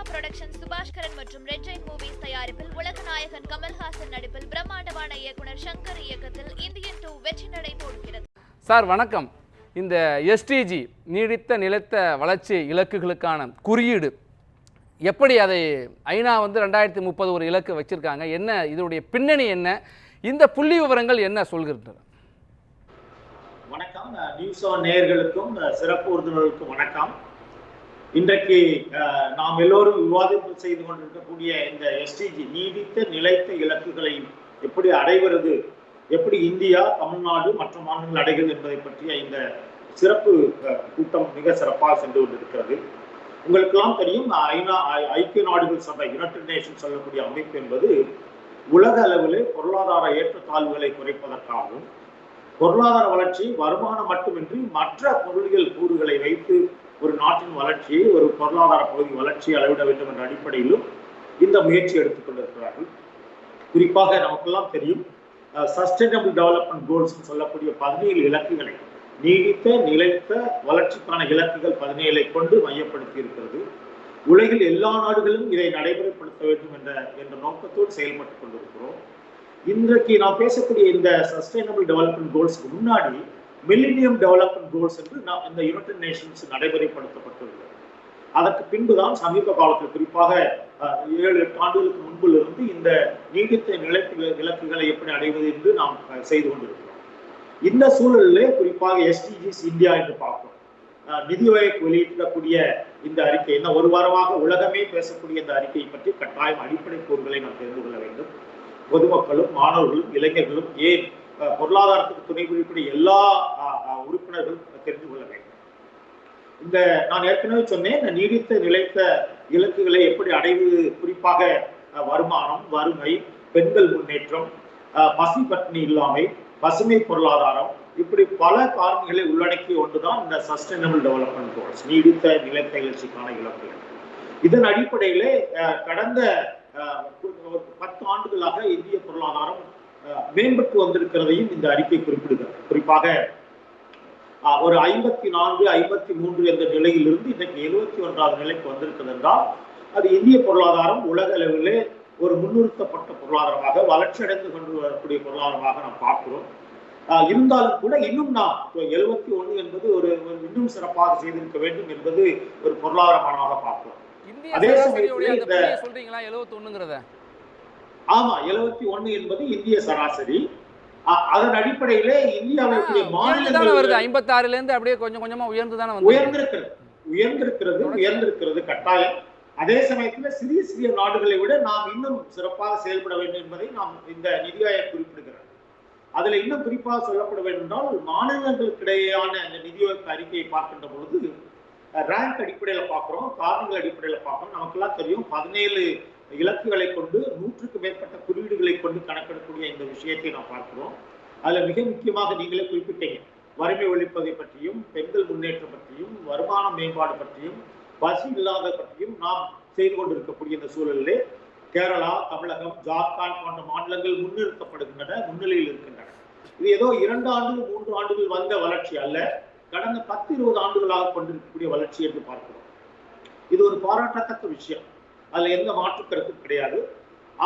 Alpha production Subaskaran மற்றும் red Jain movies தயாரிப்பில் உலகநாயகன் கமல்ஹாசன் நடிப்பில் பிரம்மாண்டமான இயக்குனர் சங்கர் இயக்கத்தில் இந்தியன் டூ வெற்றி நடை போடுகிறது சார் வணக்கம். இந்த எஸ்டிஜி நீடித்த நிலைத்த வளர்ச்சி இலக்குகளுக்கான குறியீடு எப்படி அதை ஐநா வந்து ரெண்டாயிரத்தி முப்பது ஒரு இலக்கு வச்சிருக்காங்க? என்ன இதனுடைய பின்னணி என்ன? இந்த புள்ளி விவரங்கள் என்ன சொல்கின்றன? வணக்கம். நியூஸ் அஹ், சிறப்பு விருந்தினர்களுக்கும் வணக்கம். இன்றைக்கு நாம் எல்லோரும் விவாதிப்பு செய்து கொண்டிருக்கக்கூடிய இந்த எஸ்டிஜி நீடித்த நிலைத்த இலக்குகளை எப்படி அடைவது எப்படி இந்தியா தமிழ்நாடு மற்ற மாநிலங்கள் அடைகிறது என்பதை பற்றிய இந்த சிறப்பு கூட்டம் மிக சிறப்பாக சென்று கொண்டிருக்கிறது. உங்களுக்கெல்லாம் தெரியும் ஐநா ஐ- ஐக்கிய நாடுகள் சபை யுனைடெட் நேஷன் சொல்லக்கூடிய அமைப்பு என்பது உலக அளவிலே பொருளாதார ஏற்றத்தாழ்வுகளை குறைப்பதற்காகவும் பொருளாதார வளர்ச்சி வருமானம் மட்டுமின்றி மற்ற பொருளியல் கூறுகளை வைத்து ஒரு நாட்டின் வளர்ச்சியை ஒரு பொருளாதார பகுதி வளர்ச்சியை அளவிட வேண்டும் என்ற அடிப்படையிலும் இந்த முயற்சி எடுத்துக் கொண்டிருக்கிறார்கள். குறிப்பாக நமக்கெல்லாம் தெரியும் சஸ்டைனபிள் டெவலப்மெண்ட் கோல்ஸ் சொல்லக்கூடிய பதினேழு இலக்குகளை நீடித்த நிலைத்த வளர்ச்சிக்கான இலக்குகள் பதினேழை கொண்டு மையப்படுத்தி இருக்கிறது. உலகில் எல்லா நாடுகளும் இதை நடைமுறைப்படுத்த வேண்டும் என்ற என்ற நோக்கத்தோடு செயல்பட்டுக் கொண்டிருக்கிறோம். இன்றைக்கு நாம் பேசக்கூடிய இந்த சஸ்டைனபிள் டெவலப்மெண்ட் கோல்ஸ்க்கு முன்னாடி மில்லினியம் டெவலப்மெண்ட் கோல்ஸ் என்று நாம் இந்த யுனைடெட் நேஷன்ஸ் நடைமுறைப்படுத்தப்பட்டுள்ளது. அதற்கு பின்புதான் சமீப காலத்தில் குறிப்பாக ஏழு எட்டு ஆண்டுகளுக்கு முன்பிலிருந்து இந்த நீடித்த நிலைப்பு இலக்குகளை எப்படி அடைவது என்று நாம் செய்து கொண்டிருக்கிறோம். இந்த சூழலிலே குறிப்பாக எஸ்டிஜிஸ் இந்தியா என்று பார்க்கிறோம். நிதி ஆயோக் வெளியிடக்கூடிய இந்த அறிக்கை என்ன ஒரு வாரமாக உலகமே பேசக்கூடிய இந்த அறிக்கையை பற்றி கட்டாயம் அடிப்படை கூறுகளை நாம் தெரிந்து கொள்ள வேண்டும். பொதுமக்களும் மாணவர்களும் இளைஞர்களும் ஏன் பொருளாதாரத்துக்கு துணை புரியக்கூடிய எல்லா உறுப்பினர்களும் தெரிந்து கொள்ள வேண்டும். இந்த நான் ஏற்கனவே சொன்னேன் இந்த நீடித்த நிலைத்த இலக்குகளை எப்படி அடைவது குறிப்பாக வருமானம் வறுமை பெண்கள் முன்னேற்றம் பசி பட்டினி இல்லாமை பசுமை பொருளாதாரம் இப்படி பல காரணிகளை உள்ளடக்கிய ஒன்றுதான் இந்த சஸ்டைனபிள் டெவலப்மெண்ட் கோல்ஸ் நீடித்த நிலைத்த எழுச்சிக்கான இலக்குகள். இதன் அடிப்படையிலே அஹ், கடந்த ஒரு பத்து ஆண்டுகளாக இந்திய பொருளாதாரம் மேம்பட்டு வந்திருக்கிறதையும் இந்த அறிக்கை குறிப்பிடுகிறது குறிப்பாக ஒரு ஐம்பத்தி நான்கு ஐம்பத்தி மூன்று என்ற நிலையிலிருந்து இன்னைக்கு எழுபத்தி ஒன்றாவது நிலைக்கு வந்திருக்கிறது என்றால் அது இந்திய பொருளாதாரம் உலக அளவிலே ஒரு முன்னிறுத்தப்பட்ட பொருளாதாரமாக வளர்ச்சியடைந்து கொண்டு வரக்கூடிய பொருளாதாரமாக நாம் பார்க்கிறோம். இருந்தாலும் கூட இன்னும் நாம் எழுபத்தி ஒன்று என்பது ஒரு இன்னும் சிறப்பாக செய்திருக்க வேண்டும் என்பது ஒரு பொருளாதாரமானதாக பார்க்கிறோம். அதே சமயத்தில் இந்த சொல்றீங்களா எழுபத்தி ஒண்ணுங்கிறத ஆமா எழுபத்தி ஒண்ணு என்பது இந்திய சராசரி. அதன் அடிப்படையிலே இந்தியாவுடைய தானே வருது மாநிலங்கள் ஐம்பத்தாறுல இருந்து அப்படியே கொஞ்சம் கொஞ்சமா உயர்ந்து தானே உயர்ந்திருக்கிறது. உயர்ந்திருக்கிறது உயர்ந்திருக்கிறது கட்டாயம். அதே சமயத்துல சிறிய சிறிய நாடுகளை விட நாம் இன்னும் சிறப்பாக செயல்பட வேண்டும் என்பதை நாம் இந்த நிதி ஆயோக் குறிப்பிடுகிறார். அதுல இன்னும் குறிப்பாக சொல்லப்பட வேண்டும் என்றால் மாநிலங்களுக்கு இடையேயான இந்த நிதி அறிக்கையை பார்க்கின்ற பொழுது ரேங்க் அடிப்படையில பார்க்கிறோம் காரணங்கள் அடிப்படையில பார்க்கிறோம். நமக்கெல்லாம் தெரியும் பதினேழு இலக்குகளை கொண்டு நூற்றுக்கு மேற்பட்ட குறியீடுகளை கொண்டு கணக்கிடக்கூடிய இந்த விஷயத்தை நாம் பார்க்கிறோம். அதுல மிக முக்கியமாக நீங்களே குறிப்பிட்டீங்க. வறுமை ஒழிப்பதை பற்றியும் பெண்கள் முன்னேற்றம் பற்றியும் வருமான மேம்பாடு பற்றியும் பசி இல்லாத பற்றியும் நாம் செய்து கொண்டிருக்கக்கூடிய இந்த சூழலிலே கேரளா தமிழகம் ஜார்க்கண்ட் போன்ற மாநிலங்கள் முன்னிறுத்தப்படுகின்றன முன்னிலையில் இருக்கின்றன. இது ஏதோ இரண்டு ஆண்டுகள் மூன்று ஆண்டுகள் வந்த வளர்ச்சி அல்ல. கடந்த பத்து இருபது ஆண்டுகளாக கொண்டிருக்கக்கூடிய வளர்ச்சி என்று பார்க்கிறோம். இது ஒரு பாராட்டத்தக்க விஷயம். அதுல எந்த மாற்று கருத்தும் கிடையாது.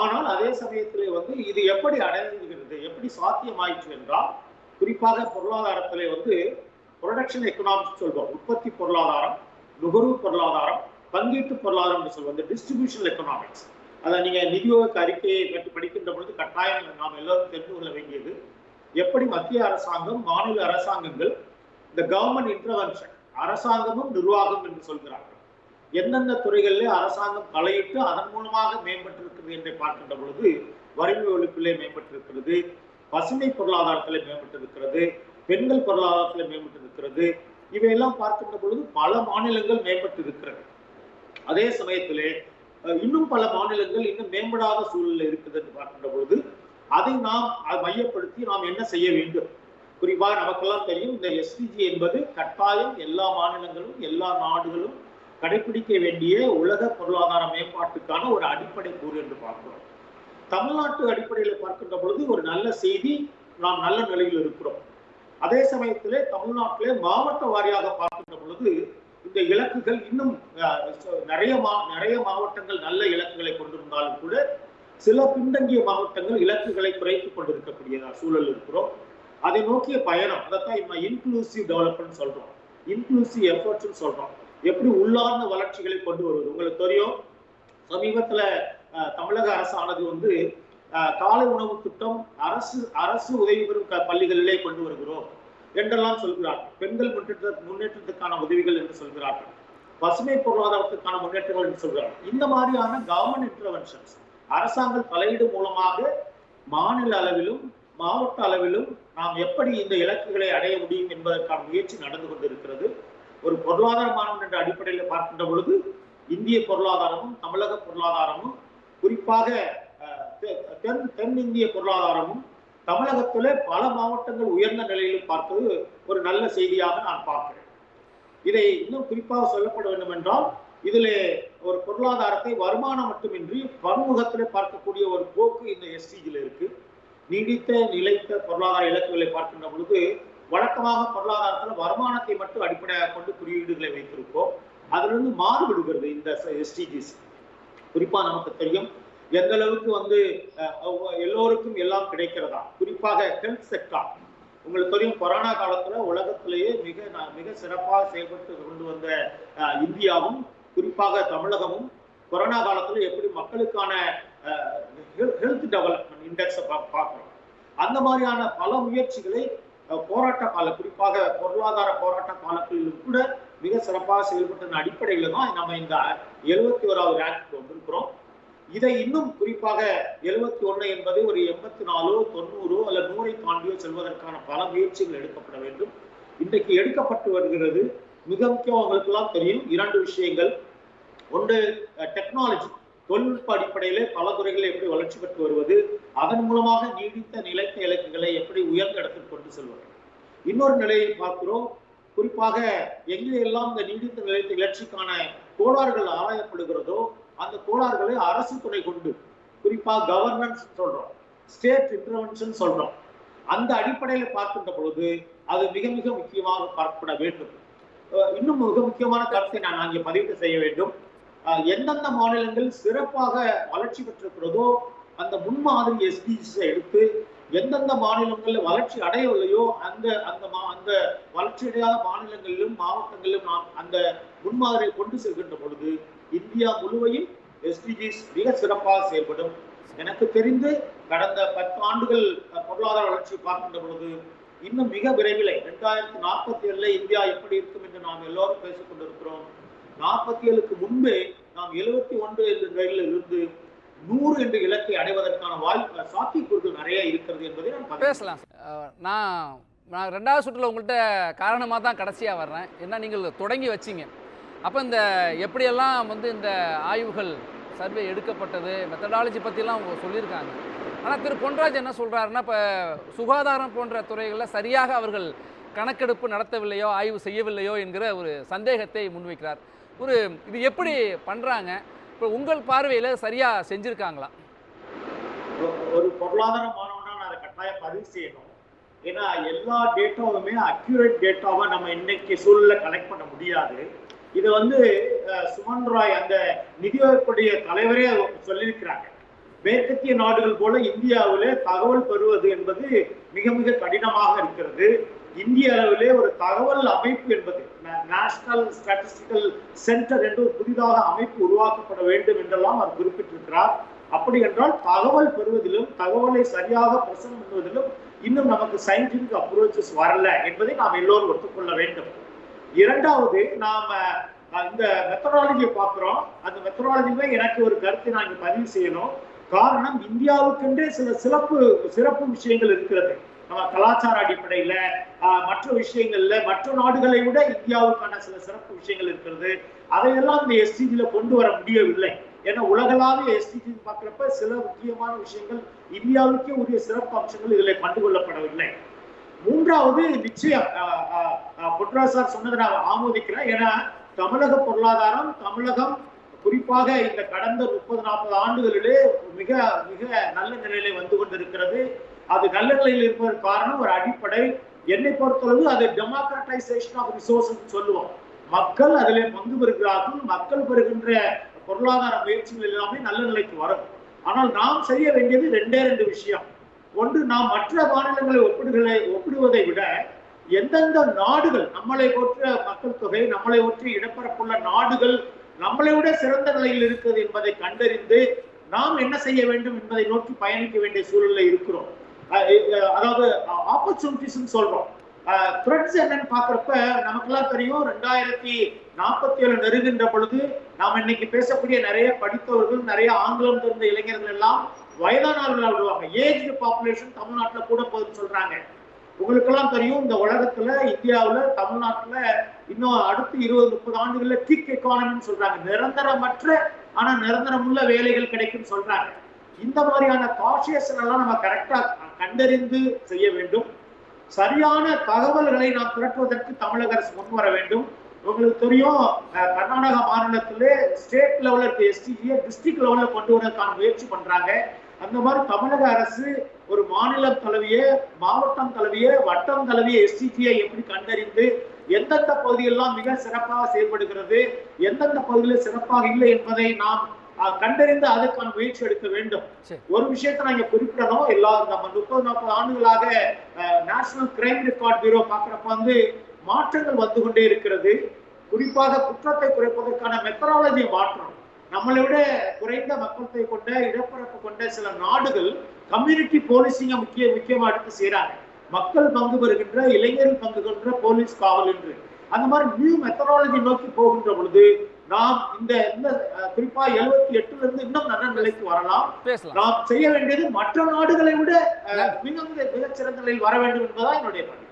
ஆனால் அதே சமயத்திலே வந்து இது எப்படி அடைந்துகிறது எப்படி சாத்தியமாயிற்று என்றால் குறிப்பாக பொருளாதாரத்திலே வந்து ப்ரொடக்ஷன் எக்கனாமிக்ஸ் சொல்வோம். உற்பத்தி பொருளாதாரம் நுகர்வு பொருளாதாரம் பங்கீட்டு பொருளாதாரம் என்று சொல்வோம். இந்த டிஸ்ட்ரிபியூஷன் எக்கனாமிக்ஸ் அதை நீங்க நிதியோக அறிக்கையை பற்றி படிக்கின்ற பொழுது கட்டாயம் நாம் எல்லோரும் தெரிந்து கொள்ள வேண்டியது. எப்படி மத்திய அரசாங்கம் மாநில அரசாங்கங்கள் இந்த கவர்மெண்ட் இன்டர்வென்ஷன் அரசாங்கமும் நிர்வாகம் என்று சொல்கிறார்கள். எந்தெந்த துறைகளிலே அரசாங்கம் தலையிட்டு அதன் மூலமாக மேம்பட்டிருக்கிறது என்று பார்க்கின்ற பொழுது வறுமை ஒழிப்பிலே மேம்பட்டிருக்கிறது பசுமை பொருளாதாரத்திலே மேம்பட்டிருக்கிறது பெண்கள் பொருளாதாரத்திலே மேம்பட்டிருக்கிறது இவையெல்லாம் பார்க்கின்ற பொழுது பல மாநிலங்கள் மேம்பட்டிருக்கிறது. அதே சமயத்திலே இன்னும் பல மாநிலங்கள் இன்னும் மேம்படாத சூழலில் இருக்குது என்று பார்க்கின்ற பொழுது அதை நாம் மையப்படுத்தி நாம் என்ன செய்ய வேண்டும்? குறிப்பாக நமக்கெல்லாம் தெரியும் இந்த எஸ்டிஜி என்பது கட்டாயம் எல்லா மாநிலங்களும் எல்லா நாடுகளும் கடைபிடிக்க வேண்டிய உலக பொருளாதார மேம்பாட்டுக்கான ஒரு அடிப்படை கூறு என்று பார்க்கிறோம். தமிழ்நாட்டு அடிப்படையில் பார்க்கின்ற பொழுது ஒரு நல்ல செய்தி நாம் நல்ல நிலையில் இருக்கிறோம். அதே சமயத்திலே தமிழ்நாட்டிலே மாவட்ட வாரியாக பார்க்கின்ற பொழுது இந்த இலக்குகள் இன்னும் நிறைய மா நிறைய மாவட்டங்கள் நல்ல இலக்குகளை கொண்டிருந்தாலும் கூட சில பின்தங்கிய மாவட்டங்கள் இலக்குகளை குறைத்துக் கொண்டிருக்கக்கூடிய சூழல் இருக்கிறோம். அதை நோக்கிய பயணம் அதைத்தான் நம்ம இன்க்ளூசிவ் டெவலப்மெண்ட் சொல்றோம். இன்க்ளூசிவ் எஃபர்ட்ஸ் சொல்றோம். எப்படி உள்ளார்ந்த வளர்ச்சிகளை கொண்டு வருவது? உங்களுக்கு தெரியும் சமீபத்துல அஹ், தமிழக அரசானது வந்து அஹ், காலை உணவு திட்டம் அரசு அரசு உதவி பெறும் பள்ளிகளிலே கொண்டு வருகிறோம் என்றெல்லாம் சொல்கிறார்கள். பெண்கள் முன்னேற்ற முன்னேற்றத்துக்கான உதவிகள் என்று சொல்கிறார்கள். பசுமை பொருளாதாரத்துக்கான முன்னேற்றங்கள் என்று சொல்கிறார்கள். இந்த மாதிரியான கவர்மெண்ட் இன்டர்வென்ஷன்ஸ் அரசாங்க தலையீடு மூலமாக மாநில அளவிலும் மாவட்ட அளவிலும் நாம் எப்படி இந்த இலக்குகளை அடைய முடியும் என்பதற்கான முயற்சி நடந்து கொண்டிருக்கிறது. ஒரு பொருளாதார மாணவன் என்ற அடிப்படையில் பார்க்கின்ற பொழுது இந்திய பொருளாதாரமும் தமிழக பொருளாதாரமும் குறிப்பாக அஹ், தென் தென் இந்திய பொருளாதாரமும் தமிழகத்திலே பல மாவட்டங்கள் உயர்ந்த நிலையில் பார்ப்பது ஒரு நல்ல செய்தியாக நான் பார்க்கிறேன். இதை இன்னும் குறிப்பாக சொல்லப்பட வேண்டும் என்றால் இதில் ஒரு பொருளாதாரத்தை வருமானம் மட்டுமின்றி பன்முகத்தில் பார்க்கக்கூடிய ஒரு போக்கு இந்த எஸ்டிஜில இருக்கு. நீடித்த நிலைத்த பொருளாதார இலக்குகளை பார்க்கின்ற பொழுது வழக்கமாக பொருளாதாரத்துல வருமானத்தை மட்டும் அடிப்படையாக கொண்டு குறியீடுகளை வைத்திருப்போம் அதிலிருந்து மாறுபடுகிறது இந்த எஸ்டிஜிஸ் குறிப்பா நமக்கு தெரியும் எந்த அளவுக்கு வந்து அஹ், எல்லோருக்கும் எல்லாம் கிடைக்கிறதா? குறிப்பாக ஹெல்த் செக்டார் உங்களுக்கு தெரியும் கொரோனா காலத்துல உலகத்திலேயே மிக மிக சிறப்பாக செயல்பட்டு கொண்டு வந்த இந்தியாவும் குறிப்பாக தமிழகமும் கொரோனா காலத்துல எப்படி மக்களுக்கான ஹெல்த் டெவலப்மெண்ட் இண்டெக்ஸை பார்க்குறோம். அந்த மாதிரியான பல முயற்சிகளை போராட்ட கால குறிப்பாக பொருளாதார போராட்ட காலத்திலும் கூட மிக சிறப்பாக செயல்பட்டதன் அடிப்படையில் தான் நம்ம இந்த எழுபத்தி ஓராவது ஆக்ட் வந்திருக்கிறோம். இதை இன்னும் குறிப்பாக எழுபத்தி ஒன்று என்பது ஒரு எண்பத்தி நாலோ தொண்ணூறோ அல்ல நூறை தாண்டியோ செல்வதற்கான பல முயற்சிகள் எடுக்கப்பட வேண்டும். இன்றைக்கு எடுக்கப்பட்டு வருகிறது. மிக முக்கியம் அவங்களுக்கெல்லாம் தெரியும் இரண்டு விஷயங்கள். ஒன்று டெக்னாலஜி தொழில்நுட்ப அடிப்படையிலே பல துறைகளில் எப்படி வளர்ச்சி பெற்று வருவது அதன் மூலமாக நீடித்த நிலைத்த இலக்குகளை எப்படி உயர்ந்த இடத்தில் கொண்டு செல்வது. இன்னொரு நிலையை பார்க்கிறோம். குறிப்பாக எங்கே எல்லாம் இந்த நீடித்த நிலைத்த இலட்சிக்கான கோளாறுகள் ஆராயப்படுகிறதோ அந்த கோளாறுகளை அரசு துறை கொண்டு குறிப்பாக கவர்னன்ஸ் சொல்றோம் ஸ்டேட் இன்டர்வென்ஷன் சொல்றோம். அந்த அடிப்படையில பார்க்கின்ற பொழுது அது மிக மிக முக்கியமாக பார்க்கப்பட வேண்டும். இன்னும் மிக முக்கியமான கருத்தை நான் அங்கே பதிவு செய்ய வேண்டும். எந்தெந்த மாநிலங்கள் சிறப்பாக வளர்ச்சி பெற்றிருக்கிறதோ அந்த முன்மாதிரி எஸ்டிஜிஸ் எடுத்து எந்தெந்த மாநிலங்களில் வளர்ச்சி அடையவில்லையோ அந்த அந்த மா அந்த வளர்ச்சி அடையாத மாநிலங்களிலும் மாவட்டங்களிலும் நாம் அந்த முன்மாதிரியை கொண்டு செல்கின்ற பொழுது இந்தியா முழுவையும் எஸ்டிஜிஸ் மிக சிறப்பாக செயல்படும். எனக்கு தெரிந்து கடந்த பத்து ஆண்டுகள் பொருளாதார வளர்ச்சி பார்க்கின்ற பொழுது இன்னும் மிக விரைவில் இரண்டாயிரத்தி நாற்பத்தி ஏழுல இந்தியா எப்படி இருக்கும் என்று நாம் எல்லோரும் பேசிக் கொண்டிருக்கிறோம் நாற்பத்தி ஏழுக்கு முன்பே நாம் எழுபத்தி ஒன்று என்ற நிலையில் இருந்து நூறு என்ற இலக்கை அடைவதற்கான வாய்ப்பு சாத்தியக்கூறுகள் நிறைய இருக்கிறது என்பதை நான் பேசலாம். நான் நான் ரெண்டாவது சுற்றில் உங்கள்கிட்ட காரணமாக தான் கடைசியாக வர்றேன். ஏன்னா நீங்கள் தொடங்கி வச்சீங்க. அப்போ இந்த எப்படியெல்லாம் வந்து இந்த ஆய்வுகள் சர்வே எடுக்கப்பட்டது மெத்தடாலஜி பற்றிலாம் அவங்க சொல்லியிருக்காங்க. ஆனால் திரு பொன்ராஜ் என்ன சொல்கிறாருன்னா இப்போ சுகாதாரம் போன்ற துறைகளில் சரியாக அவர்கள் கணக்கெடுப்பு நடத்தவில்லையோ ஆய்வு செய்யவில்லையோ என்கிற ஒரு சந்தேகத்தை முன்வைக்கிறார். ஒரு இது எப்படி பண்ணுறாங்க இப்போ உங்கள் பார்வையில் சரியாக செஞ்சுருக்காங்களா? ஒரு பொருளாதார மாணவனா நான் அதை கட்டாயம் பதிவு செய்யணும். ஏன்னா எல்லா டேட்டாவுமே அக்யூரேட் டேட்டாவை நம்ம இன்னைக்கு சூழல்ல கலெக்ட் பண்ண முடியாது. இது வந்து சுமன் ராய் அந்த நிதியமைப்புடைய தலைவரே சொல்லியிருக்கிறாங்க. மேற்கத்திய நாடுகள் போல இந்தியாவில் தகவல் பெறுவது என்பது மிக மிக கடினமாக இருக்கிறது. இந்திய அளவிலே ஒரு தகவல் அமைப்பு என்பது நேஷனல் ஸ்டாட்டிஸ்டிக்கல் சென்டர் என்று ஒரு புதிதாக அமைப்பு உருவாக்கப்பட வேண்டும் என்றெல்லாம் அவர் குறிப்பிட்டிருக்கிறார். அப்படி என்றால் தகவல் பெறுவதிலும் தகவலை சரியாக பிரசனம் பண்ணுவதிலும் இன்னும் நமக்கு சயின்டிபிக் அப்ரோச்சஸ் வரல என்பதை நாம் எல்லோரும் ஒத்துக்கொள்ள வேண்டும். இரண்டாவது நாம இந்த மெத்தடாலஜியை பார்க்குறோம். அந்த மெத்தடாலஜியுமே எனக்கு ஒரு கருத்தை நான் இங்கே பதிவு செய்யணும். காரணம் இந்தியாவுக்கென்றே சில சிறப்பு சிறப்பு விஷயங்கள் இருக்கிறது. நம்ம கலாச்சார அடிப்படையில மற்ற விஷயங்கள்ல மற்ற நாடுகளை விட இந்தியாவுக்கான சில சிறப்பு விஷயங்கள் இருக்கிறது. அதையெல்லாம் இந்த எஸ்டிஜில கொண்டு வர முடியவில்லை. ஏன்னா உலகளாவிய எஸ்டிஜி பார்க்குறப்ப சில முக்கியமான விஷயங்கள் இந்தியாவுக்கே உரிய சிறப்பு அம்சங்கள் இதில் கண்டுகொள்ளப்படவில்லை மூன்றாவது நிச்சயம் ஆஹ், சார் சொன்னதை நான் ஆமோதிக்கிறேன். ஏன்னா தமிழக பொருளாதாரம் தமிழகம் குறிப்பாக இந்த கடந்த முப்பது நாற்பது ஆண்டுகளிலே மிக மிக நல்ல நிலையிலே வந்து கொண்டிருக்கிறது. அது நல்ல நிலையில் இருப்பதற்கு காரணம் ஒரு அடிப்படை என்னை பொறுத்தளவு அது டெமோக்ராட்டைசேஷன் ஆஃப் ரிசோர்ஸ் சொல்லுவோம். மக்கள் அதில் பங்கு பெறுகிறார்கள் மக்கள் பெறுகின்ற பொருளாதார முயற்சிகள் எல்லாமே நல்ல நிலைக்கு வரும். ஆனால் நாம் செய்ய வேண்டியது ரெண்டே ரெண்டு விஷயம். ஒன்று நாம் மற்ற மாநிலங்களை ஒப்பிடுகளை ஒப்பிடுவதை விட எந்தெந்த நாடுகள் நம்மளை ஒற்ற மக்கள் தொகை நம்மளை ஒற்ற இடப்பரப்புள்ள நாடுகள் நம்மளை விட சிறந்த நிலையில் இருக்கிறது என்பதை கண்டறிந்து நாம் என்ன செய்ய வேண்டும் என்பதை நோக்கி பயணிக்க வேண்டிய சூழல்ல இருக்கிறோம். அதாவது ஆப்பர்ச்சுனிட்டிஸ்னு சொல்றோம். த்ரெட்ஸ் என்னன்னு பாக்குறப்ப நமக்கெல்லாம் தெரியும் ரெண்டாயிரத்தி நாற்பத்தி ஏழு நெருங்கின்ற பொழுது நாம் இன்னைக்கு பேசக்கூடிய நிறைய படித்தவர்கள் நிறைய ஆங்கிலம் தெரிந்த இளைஞர்கள் எல்லாம் வயதானவர்களாக வருவாங்க ஏஜ் பாப்புலேஷன் தமிழ்நாட்டில் கூட போகுதுன்னு சொல்றாங்க. உங்களுக்கெல்லாம் தெரியும் இந்த உலகத்துல இந்தியாவுல தமிழ்நாட்டுல இன்னும் அடுத்து இருபது முப்பது ஆண்டுகள்ல கிக் எக்கானமின்னு சொல்றாங்க. நிரந்தரமற்ற ஆனா நிரந்தரமுள்ள வேலைகள் கிடைக்கும்னு சொல்றாங்க. இந்த மாதிரியான காஷியஸ் எல்லாம் நம்ம கரெக்டா கண்டறிந்து செய்ய வேண்டும். சரியான தகவல்களை நாம் திரட்டுவதற்கு தமிழக அரசு முன் வர வேண்டும். உங்களுக்கு தெரியும் கர்நாடக கர்நாடகா மாநிலத்திலே ஸ்டேட் லெவலில் இருக்க எஸ்டிஜியை டிஸ்ட்ரிக்ட் லெவலில் கொண்டு வரதுக்கான முயற்சி பண்றாங்க. அந்த மாதிரி தமிழக அரசு ஒரு மாநிலம் தழுவிய மாவட்டம் தழுவிய வட்டம் தழுவிய எஸ்டிஜியை எப்படி கண்டறிந்து எந்தெந்த பகுதியெல்லாம் மிக சிறப்பாக செயல்படுகிறது எந்தெந்த பகுதியில் சிறப்பாக இல்லை என்பதை நாம் கண்டறிந்து அதுக்கான முயற்சி எடுக்க வேண்டும். ஒரு விஷயத்தை நான் இங்க குறிப்பிடணும். எல்லா நம்ம முப்பது நாற்பது ஆண்டுகளாக நேஷனல் கிரைம் ரெக்கார்ட் பியூரோ பாக்குறப்ப வந்து மாற்றங்கள் வந்து கொண்டே இருக்கிறது. குறிப்பாக குற்றத்தை குறைப்பதற்கான மெத்தடாலஜியை மாற்றணும். நம்மளை விட குறைந்த மக்கள் தொகை கொண்ட இடப்பரப்பு கொண்ட சில நாடுகள் கம்யூனிட்டி போலீசிங்க முக்கிய முக்கியமா எடுத்து செய்றாங்க. மக்கள் பங்கு பெறுகின்ற இளைஞர்கள் பங்கு கொண்ட போலீஸ் காவல் என்று. அந்த மாதிரி நியூ மெத்தடாலஜி நோக்கி போகின்ற பொழுது நாம் இந்த இந்த குறிப்பா எழுபத்தி எட்டுல இருந்து இன்னும் நல்ல நிலைக்கு வரலாம். நாம் செய்ய வேண்டியது மற்ற நாடுகளை விட மிக மிக மிகச்சிறந்த நிலையில் வர வேண்டும் என்பதா என்னுடைய பணி